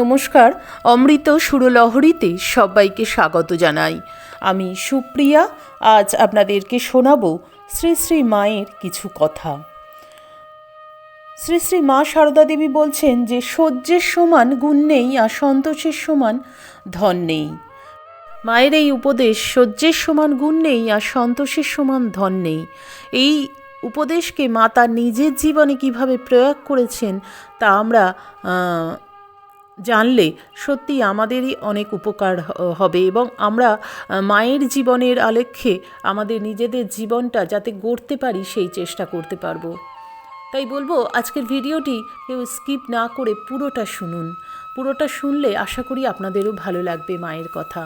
নমস্কার, অমৃত সুরলহরীতে সবাইকে স্বাগত জানাই। আমি সুপ্রিয়া, আজ আপনাদেরকে শোনাবো শ্রী শ্রী মায়ের কিছু কথা। শ্রী শ্রী মা সারদা দেবী বলছেন যে, সহ্যের সমান গুণ নেই আর সন্তোষের সমান ধন নেই। মায়ের এই উপদেশ, সহ্যের সমান গুণ নেই আর সন্তোষের সমান ধন নেই। এই উপদেশকে মা তার নিজের জীবনে কীভাবে প্রয়োগ করেছেন, তা আমরা জানলে সত্যি আমাদেরই অনেক উপকার হবে এবং আমরা মায়ের জীবনের আলেখ্যে আমাদের নিজেদের জীবনটা যাতে গড়তে পারি সেই চেষ্টা করতে পারব। তাই বলব, আজকের ভিডিওটি কেউ স্কিপ না করে পুরোটা শুনুন। পুরোটা শুনলে আশা করি আপনাদেরও ভালো লাগবে মায়ের কথা।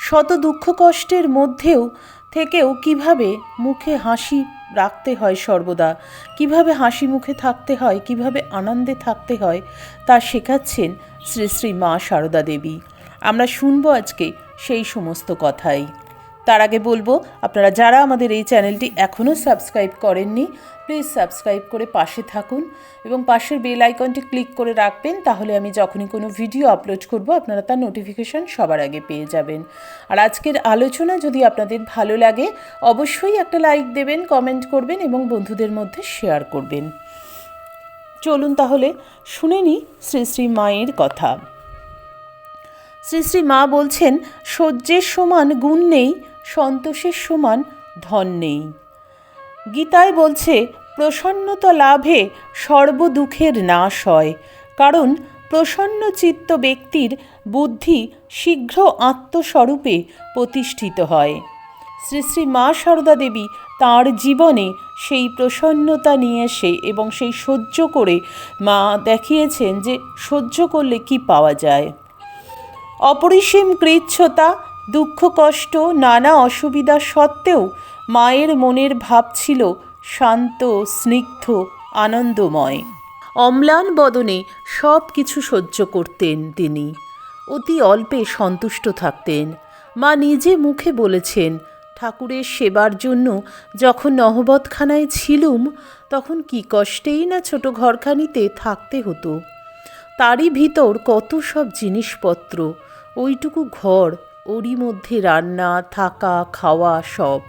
শত দুঃখ কষ্টের মধ্যেও থেকেও কীভাবে মুখে হাসি রাখতে হয় সর্বদা। কীভাবে হাসি মুখে থাকতে হয়, কীভাবে আনন্দে থাকতে হয়, তা শেখাচ্ছেন শ্রী শ্রী মা সারদা দেবী। আমরা শুনব আজকে সেই সমস্ত কথাই। তার আগে বলব, আপনারা যারা আমাদের এই চ্যানেলটি এখনও সাবস্ক্রাইব করেননি প্লিজ সাবস্ক্রাইব করে পাশে থাকুন এবং পাশের বেল আইকনটি ক্লিক করে রাখবেন, তাহলে আমি যখনই কোনো ভিডিও আপলোড করব, আপনারা তার নোটিফিকেশন সবার আগে পেয়ে যাবেন। আর আজকের আলোচনা যদি আপনাদের ভালো লাগে, অবশ্যই একটা লাইক দেবেন কমেন্ট করবেন এবং বন্ধুদের মধ্যে শেয়ার করবেন। চলুন তাহলে শুনে নিই শ্রী শ্রী মায়ের কথা। শ্রী শ্রী মা বলছেন, সহ্যের সমান গুণ নেই সন্তোষের সমান ধন নেই। গীতায় বলছে, প্রসন্নতা লাভে সর্বদুঃখের নাশ হয়, কারণ প্রসন্ন চিত্ত ব্যক্তির বুদ্ধি শীঘ্র আত্মস্বরূপে প্রতিষ্ঠিত হয়। শ্রী শ্রী মা সারদা দেবী তাঁর জীবনে সেই প্রসন্নতা নিয়ে এসে এবং সেই সহ্য করে মা দেখিয়েছেন যে সহ্য করলে কি পাওয়া যায়। অপরিসীম কৃচ্ছতা দুঃখ, কষ্ট, নানা অসুবিধা সত্ত্বেও মায়ের মনের ভাব ছিল শান্ত, স্নিগ্ধ, আনন্দময়। অম্লান বদনে সব কিছু সহ্য করতেন তিনি। অতি অল্পে সন্তুষ্ট থাকতেন। মা নিজে মুখে বলেছেন, ঠাকুরের সেবার জন্য যখন নহবতখানায় ছিলুম, তখন কি কষ্টেই না ছোট ঘরখানিতে থাকতে হতো। তারই ভিতর কত সব জিনিসপত্র, ওইটুকু ঘর ওরই মধ্যে রান্না, থাকা, খাওয়া সব।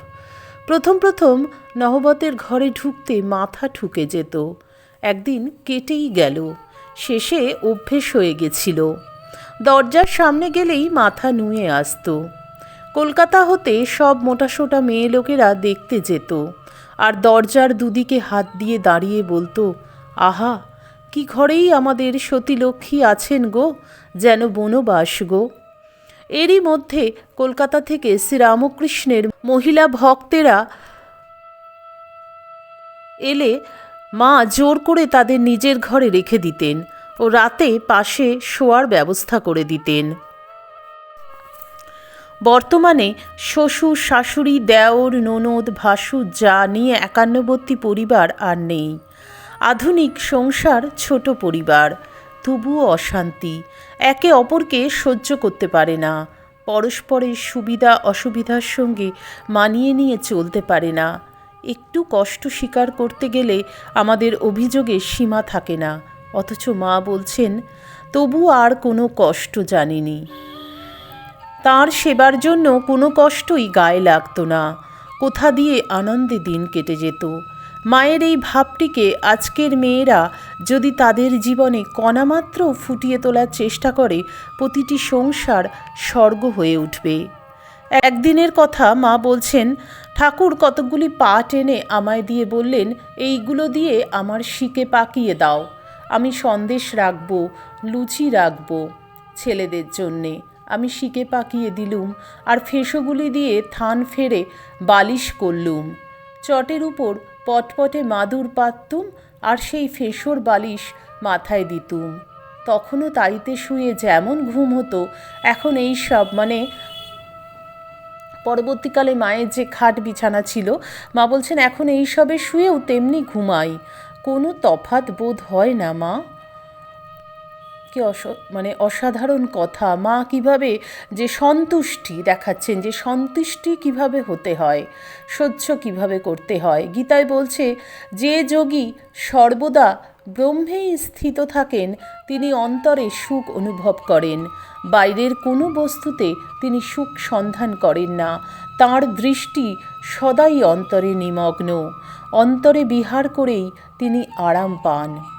প্রথম প্রথম নহবতের ঘরে ঢুকতে মাথা ঠুকে যেত। একদিন কেটেই গেল। শেষে অভ্যেস হয়ে গেছিল। দরজার সামনে গেলেই মাথা নুয়ে আসতো। কলকাতা হতে সব মোটাসোটা মেয়ে লোকেরা দেখতে যেত। আর দরজার দুদিকে হাত দিয়ে দাঁড়িয়ে বলতো, আহা, কি ঘরেই আমাদের সতীলক্ষ্মী আছেন গো, যেন বনবাস গো। এরই মধ্যে কলকাতা থেকে শ্রীরামকৃষ্ণের মহিলা ভক্তেরা এলে মা জোর করে তাদের নিজের ঘরে রেখে দিতেন ও রাতে পাশে শোয়ার ব্যবস্থা করে দিতেন। বর্তমানে শ্বশুর, শাশুড়ি, দেওর, ননদ ভাসু যা নিয়ে একান্নবর্তী পরিবার আর নেই। আধুনিক সংসার, ছোট পরিবার। তবুও অশান্তি। একে অপরকে সহ্য করতে পারে না। পরস্পরের সুবিধা অসুবিধার সঙ্গে মানিয়ে নিয়ে চলতে পারে না। একটু কষ্ট স্বীকার করতে গেলে আমাদের অভিযোগের সীমা থাকে না। অথচ মা বলছেন, তবু আর কোনো কষ্ট জানিনি। তার সেবার জন্য কোনো কষ্টই গায়ে লাগতো না। কোথা দিয়ে আনন্দে দিন কেটে যেত। মায়ের এই ভাবটিকে আজকের মেয়েরা যদি তাদের জীবনে কণামাত্র ফুটিয়ে তোলার চেষ্টা করে, প্রতিটি সংসার স্বর্গ হয়ে উঠবে। একদিনের কথা মা বলছেন, ঠাকুর কতকগুলি পা টেনে আমায় দিয়ে বললেন, এইগুলো দিয়ে আমার শিকে পাকিয়ে দাও। আমি সন্দেশ রাখব, লুচি রাখব ছেলেদের জন্যে। আমি শিকে পাকিয়ে দিলুম আর ফেঁসোগুলি দিয়ে থান ফেরে বালিশ করলুম। চটের উপর পটপটে মাদুর পাততুম আর সেই ফেঁসোর বালিশ মাথায় দিতুম। তখনও তাইতে শুয়ে যেমন ঘুম হতো, এখন এই সব মানে পরবর্তীকালে মায়ের যে খাট বিছানা ছিল, মা বলছেন, এখন এই সবে শুয়েও তেমনি ঘুমাই। কোনো তফাত বোধ হয় না মা। কি অস মানে অসাধারণ কথা। মা কীভাবে যে সন্তুষ্টি দেখাচ্ছেন, যে সন্তুষ্টি কীভাবে হতে হয়, সহ্য কীভাবে করতে হয়। গীতায় বলছে, যে যোগী সর্বদা ব্রহ্মেই স্থিত থাকেন, তিনি অন্তরে সুখ অনুভব করেন। বাইরের কোনো বস্তুতে তিনি সুখ সন্ধান করেন না। তাঁর দৃষ্টি সদাই অন্তরে নিমগ্ন। অন্তরে বিহার করেই তিনি আরাম পান।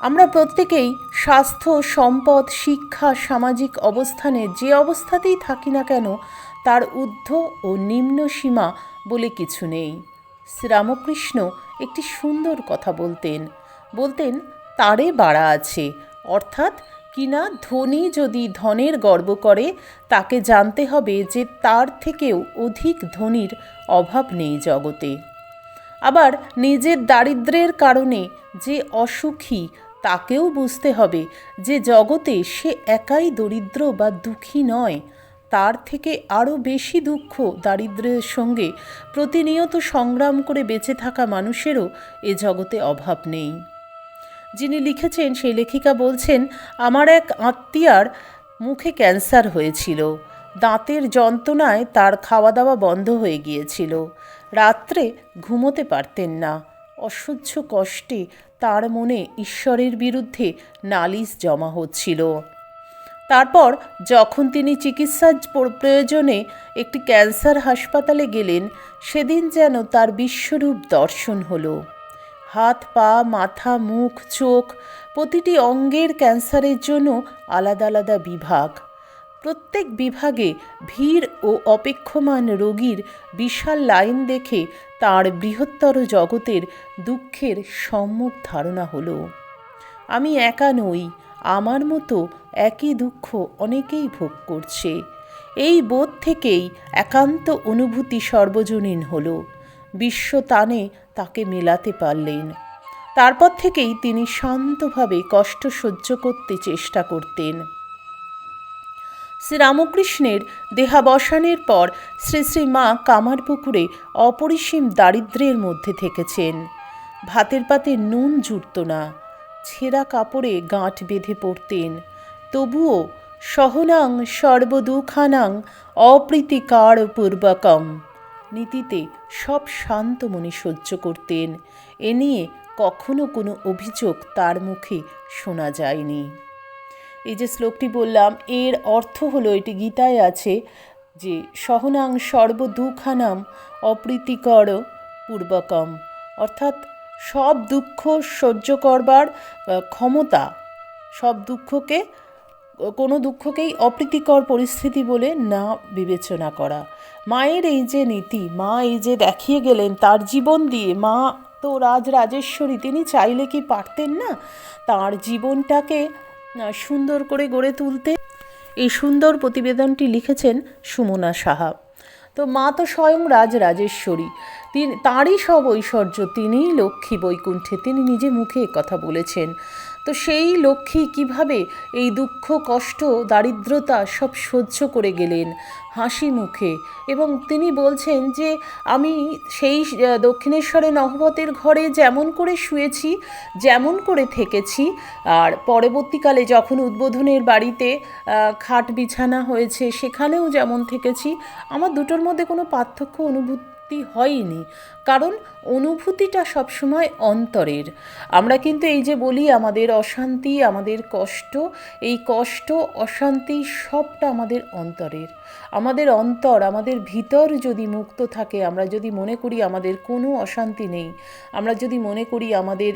আমরা প্রত্যেকেই স্বাস্থ্য, সম্পদ, শিক্ষা, সামাজিক অবস্থানে যে অবস্থাতেই থাকি না কেন, তার ঊর্ধ্ব ও নিম্ন সীমা বলে কিছু নেই। শ্রীরামকৃষ্ণ একটি সুন্দর কথা বলতেন। বলতেন, তারে বাড়া আছে। অর্থাৎ, কিনা ধনী যদি ধনের গর্ব করে, তাকে জানতে হবে যে তার থেকেও অধিক ধনীর অভাব নেই জগতে। আবার নিজের দারিদ্র্যের কারণে যে অসুখী তাকেও বুঝতে হবে যে জগতে সে একাই দরিদ্র বা দুঃখী নয়। তার থেকে আরও বেশি দুঃখ দারিদ্র্যের সঙ্গে প্রতিনিয়ত সংগ্রাম করে বেঁচে থাকা মানুষেরও এ জগতে অভাব নেই। যিনি লিখেছেন, সেই লেখিকা বলছেন, আমার এক আত্মীয়ার মুখে ক্যান্সার হয়েছিল। দাঁতের যন্ত্রণায় তার খাওয়া দাওয়া বন্ধ হয়ে গিয়েছিল। রাত্রে ঘুমোতে পারতেন না। অসহ্য কষ্টে তার মনে ঈশ্বরের বিরুদ্ধে নালিশ জমা হচ্ছিল। তারপর যখন তিনি চিকিৎসার প্রয়োজনে একটি ক্যান্সার হাসপাতালে গেলেন, সেদিন যেন তার বিশ্বরূপ দর্শন হলো। হাত, পা, মাথা, মুখ, চোখ প্রতিটি অঙ্গের ক্যান্সারের জন্য আলাদা আলাদা বিভাগ। প্রত্যেক বিভাগে ভিড় ও অপেক্ষমান রোগীর বিশাল লাইন দেখে তার বৃহত্তর জগতের দুঃখের সম্যক ধারণা হলো, আমি একা নই, আমার মতো একই দুঃখ অনেকেই ভোগ করছে। এই বোধ থেকেই একান্ত অনুভূতি সর্বজনীন হলো। বিশ্ব টানে তাকে মেলাতে পারলেন। তারপর থেকেই তিনি শান্তভাবে কষ্ট সহ্য করতে চেষ্টা করতেন। শ্রীরামকৃষ্ণের দেহাবসানের পর শ্রী শ্রী মা কামারপুকুরে অপরিসীম দারিদ্র্যের মধ্যে থেকেছেন। ভাতের পাতে নুন জুটত না। ছেঁড়া কাপড়ে গাঁট বেঁধে পড়তেন। তবুও সহনাং সর্বদুখানাং অপ্রীতিকার পূর্বকম নীতিতে সব শান্ত মনে সহ্য করতেন। এ নিয়ে কখনো কোনো অভিযোগ তার মুখে শোনা যায়নি। এই যে শ্লোকটি বললাম, এর অর্থ হলো এটি গীতায় আছে যে, সহনাং সর্বদুখানাম অপ্রীতিকর পূর্বকম। অর্থাৎ সব দুঃখ সহ্য করবার ক্ষমতা, সব দুঃখকে, কোনো দুঃখকেই অপ্রীতিকর পরিস্থিতি বলে না বিবেচনা করা। মায়ের এই যে নীতি, মা এই যে দেখিয়ে গেলেন তার জীবন দিয়ে, মা তো রাজ রাজেশ্বরী তিনি চাইলে কি পারতেন না? তার জীবনটাকে সুন্দর করে গড়ে তুলতে এই সুন্দর প্রতিবেদনটি লিখেছেন সুমনা সাহা। তো মা তো স্বয়ং রাজ রাজেশ্বরী তিনি তাঁরই সব ঐশ্বর্য, তিনিই লক্ষ্মী বৈকুণ্ঠে। তিনি নিজে মুখে কথা বলেছেন। তো সেই লক্ষ্মী কীভাবে এই দুঃখ, কষ্ট, দারিদ্রতা সব সহ্য করে গেলেন হাসি মুখে? এবং তিনি বলছেন যে, আমি সেই দক্ষিণেশ্বরে নহবতের ঘরে যেমন করে শুয়েছি, যেমন করে থেকেছি, আর পরবর্তীকালে যখন উদ্বোধনের বাড়িতে খাট বিছানা হয়েছে, সেখানেও যেমন থেকেছি, আমার দুটোর মধ্যে কোনো পার্থক্য, অনুভূতি হয়নি কারণ অনুভূতিটা সবসময় অন্তরের। আমরা কিন্তু এই যে বলি আমাদের অশান্তি, আমাদের কষ্ট, এই কষ্ট, অশান্তি সবটা আমাদের অন্তরের। আমাদের অন্তর, আমাদের ভিতর যদি মুক্ত থাকে, আমরা যদি মনে করি আমাদের কোনো অশান্তি নেই, আমরা যদি মনে করি আমাদের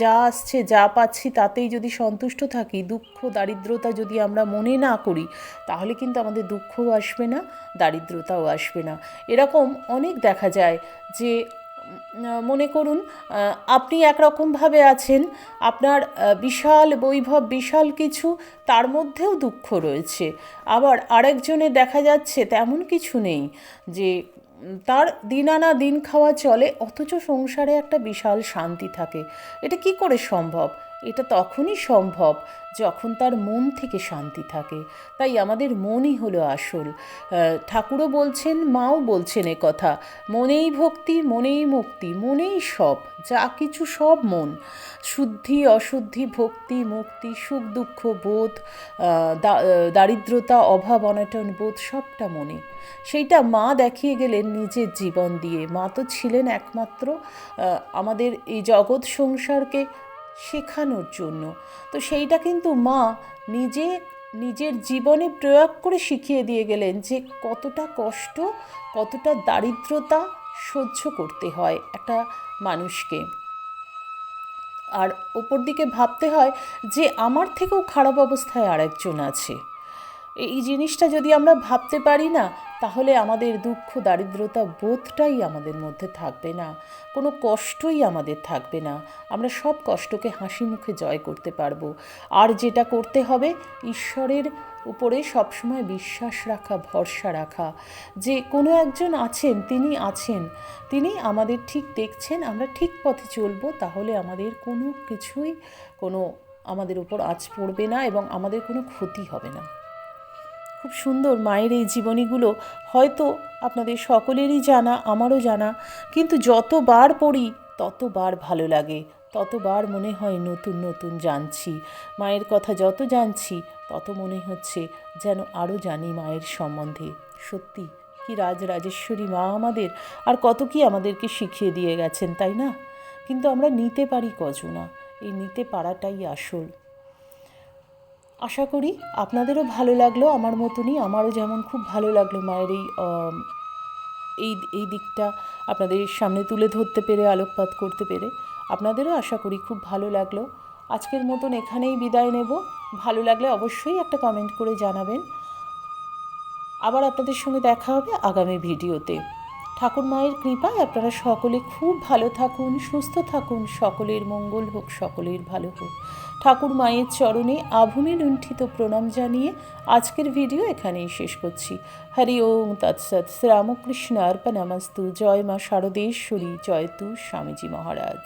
যা আসছে, যা পাচ্ছি, তাতেই যদি সন্তুষ্ট থাকি, দুঃখ, দারিদ্রতা যদি আমরা মনে না করি, তাহলে কিন্তু আমাদের দুঃখও আসবে না, দারিদ্রতাও আসবে না। এরকম অনেক দেখা যায় যে মনে করুন আপনি একরকমভাবে আছেন, আপনার বিশাল বৈভব, বিশাল কিছু, তার মধ্যেও দুঃখ রয়েছে। আবার আরেকজনে দেখা যাচ্ছে, তেমন কিছু নেই যে, তার দিন আনা দিন খাওয়া চলে, অথচ সংসারে একটা বিশাল শান্তি থাকে। এটা কি করে সম্ভব? এটা তখনই সম্ভব যখন তার মন থেকে শান্তি থাকে। তাই আমাদের মনই হলো আসল। ঠাকুরও বলছেন, মাও বলছেন এ কথা, মনেই ভক্তি, মনেই মুক্তি, মনেই সব, যা কিছু সব মন। শুদ্ধি, অশুদ্ধি, ভক্তি, মুক্তি, সুখ, দুঃখ, বোধ দারিদ্রতা, অভাব, অনটন, বোধ, সবটা মনে। সেইটা মা দেখিয়ে গেলেন নিজের জীবন দিয়ে। মা তো ছিলেন একমাত্র আমাদের এই জগৎ সংসারকে শেখানোর জন্য। তো সেইটা কিন্তু মা নিজে, নিজের জীবনে প্রয়োগ করে শিখিয়ে দিয়ে গেলেন যে কতটা কষ্ট, কতটা দারিদ্রতা সহ্য করতে হয় একটা মানুষকে। আর ওপর দিকে ভাবতে হয় যে আমার থেকেও খারাপ অবস্থায় আরেকজন আছে। এই জিনিসটা যদি আমরা ভাবতে পারি না তাহলে আমাদের দুঃখ, দারিদ্রতা বোধটাই আমাদের মধ্যে থাকবে না। কোনো কষ্টই আমাদের থাকবে না। আমরা সব কষ্টকে হাসি মুখে জয় করতে পারব। আর যেটা করতে হবে, ঈশ্বরের উপরে সবসময় বিশ্বাস রাখা, ভরসা রাখা। যে কোনো একজন আছেন, তিনি আছেন। তিনি আমাদের ঠিক দেখছেন, আমরা ঠিক পথে চলবো, তাহলে আমাদের কোনো কিছুই, কোনো আমাদের উপর আঁচ পড়বে না এবং আমাদের কোনো ক্ষতি হবে না। খুব সুন্দর মায়ের এই জীবনীগুলো হয়তো আপনাদের সকলেরই জানা, আমারও জানা। কিন্তু যতবার পড়ি, ততবার ভালো লাগে। ততবার মনে হয় নতুন নতুন জানছি। মায়ের কথা যত জানছি, তত মনে হচ্ছে যেন আরও জানি মায়ের সম্বন্ধে। সত্যি, কি রাজ রাজেশ্বরী মা আমাদের, আর কত কি আমাদেরকে শিখিয়ে দিয়ে গেছেন, তাই না? কিন্তু আমরা নিতে পারি কজনা। এই নিতে পারাটাই আসল। আশা করি আপনাদেরও ভালো লাগল, আমার মতনই আমারও যেমন খুব ভালো লাগল মায়ের এই এই এই দিকটা আপনাদের সামনে তুলে ধরতে পেরে, আলোকপাত করতে পেরে, আপনাদেরও আশা করি খুব ভালো লাগল। আজকের মতন এখানেই বিদায় নেব। ভালো লাগলে অবশ্যই একটা কমেন্ট করে জানাবেন। আবার আপনাদের সঙ্গে দেখা হবে আগামী ভিডিওতে। ঠাকুর মায়ের কৃপায় আপনারা সকলে খুব ভালো থাকুন, সুস্থ থাকুন, সকলের মঙ্গল হোক, সকলের ভালো হোক। ঠাকুর মায়ের চরণে আভূমি লুণ্ঠিত প্রণাম জানিয়ে আজকের ভিডিও এখানেই শেষ করছি। হরি ওম তৎসৎ শ্রীরামকৃষ্ণ অর্পণামস্তু জয় মা শারদেশ্বরী, জয় তু স্বামীজি মহারাজ।